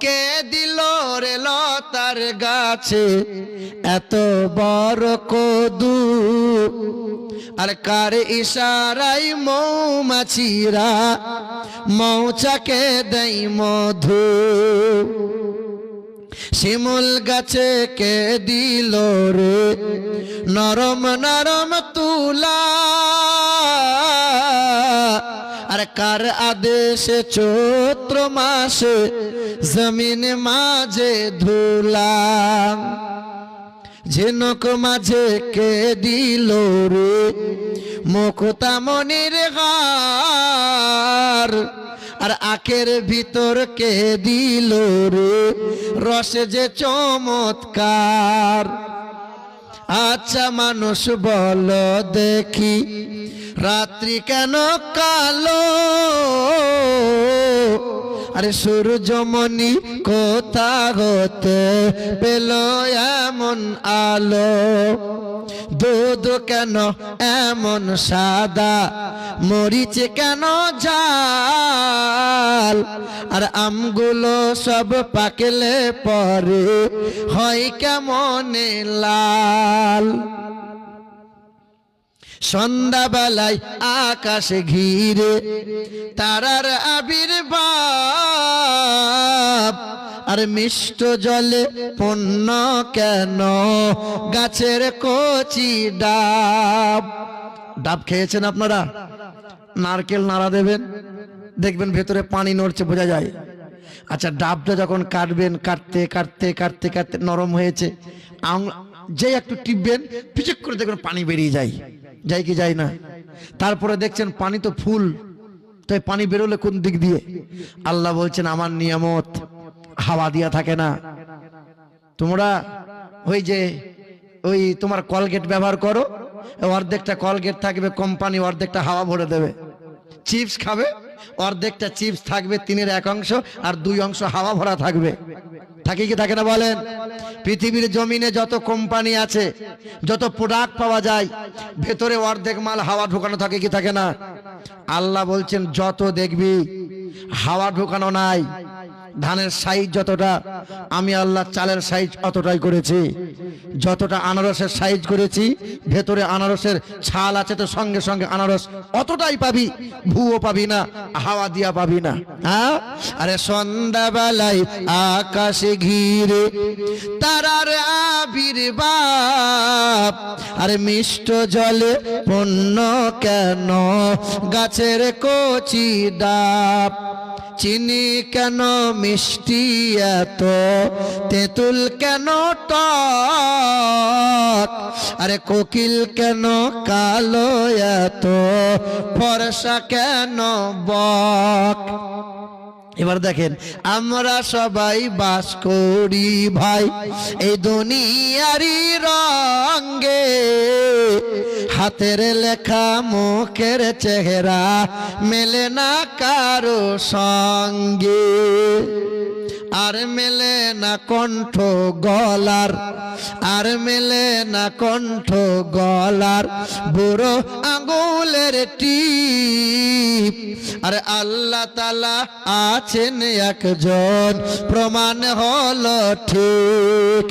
কে দিল রে লতার গাছে এত বড় কদু? আর কার ইশারাই মৌমাছিরা মৌচাকে দেই মধু? শিমুল গাছে কে দিল রে নরম নরম তুলা? কার আদেশে চৈত্র মাসে জমিন মাঝে ধুলা ঝিনুক মাঝে কে দিল রে? মুকুতামনির গার আর আখের ভিতর কে দিল রে? রসে যে চমৎকার। আচ্ছা মানুষ বলো দেখি, রাত্রি কেন কালো? আরে সূর্যমণি কোথা হতে পেল এমন আলো? দুধ কেন এমন সাদা? মরিচে কেন জাল আর আমগুলো সব পাকেলে পরে হয় কেমন লাল। সন্ধ্যাবেলায় আকাশে ঘিরে তারার আবির্ভাব। আর মিষ্ট জলে পণ্য কেন? গাছের কচি ডাব। ডাব খেয়েছেন আপনারা? নারকেল নাড়া দেবেন? দেখবেন ভেতরে পানি নড়ছে, বোঝা যায়। আচ্ছা ডাবটা যখন কাটবেন, কাটতে কাটতে কাটতে কাটতে নরম হয়েছে যেই একটু টিপবেন, পিচক করে দেখবেন পানি বেরিয়ে যায়। যাই কি যায় না? তারপরে দেখছেন পানি তো ফুল, তো এই পানি বেরোলে কোন দিক দিয়ে? আল্লাহ বলছেন, আমার নিয়ামত হাওয়া দিয়া থাকে না। তোমরা ওই যে, ওই তোমার কলগেট ব্যবহার করো, অর্ধেকটা কলগেট থাকবে, কোম্পানি অর্ধেকটা হাওয়া ভরে দেবে। চিপস খাবে অর্ধেকটা চিপস থাকবে, তিনের এক অংশ আর দুই অংশ হাওয়া ভরা থাকবে। থাকে কি থাকে না বলেন? পৃথিবীর জমিনে যত কোম্পানি আছে, যত প্রোডাক্ট পাওয়া যায়, ভেতরে অর্ধেক মাল হাওয়া ঢোকানো থাকে কি থাকে না? আল্লাহ বলছেন, যত দেখবি, হাওয়া ঢোকানো নাই ধানের সাইজ যতটা, আমি আল্লাহ চালের সাইজ অতটাই করেছি। যতটা আনারসের সাইজ করেছি, ভেতরে আনারসের ছাল আছে তো সঙ্গে সঙ্গে আনারস অতটাই পাবি, ভুয়ো পাবি না, হাওয়া দিয়া পাবি না। হ্যাঁ? আরে সন্ধ্যাবেলায় আকাশে ঘিরে, তারার আবির্ভাব আরে মিষ্ট জলে পণ্য কেন? গাছের কচি ডাব, চিনি কেন মিষ্টি এত? তেঁতুল কেন টক? আরে কোকিল কেন কালো এত? ফর্সা কেন বক? এবার দেখেন, আমরা সবাই বাস করি ভাই, এই দুনিয়ারি রঙ্গে হাতের লেখা মুখের চেহারা মেলে না কারও সঙ্গে। আর মেলে না কণ্ঠ গলার, আর মেলে না কণ্ঠ গলার, বুড়ো আঙুলের টিপ। আর আল্লাহ তালা আছেন একজন, প্রমাণ হল ঠিক।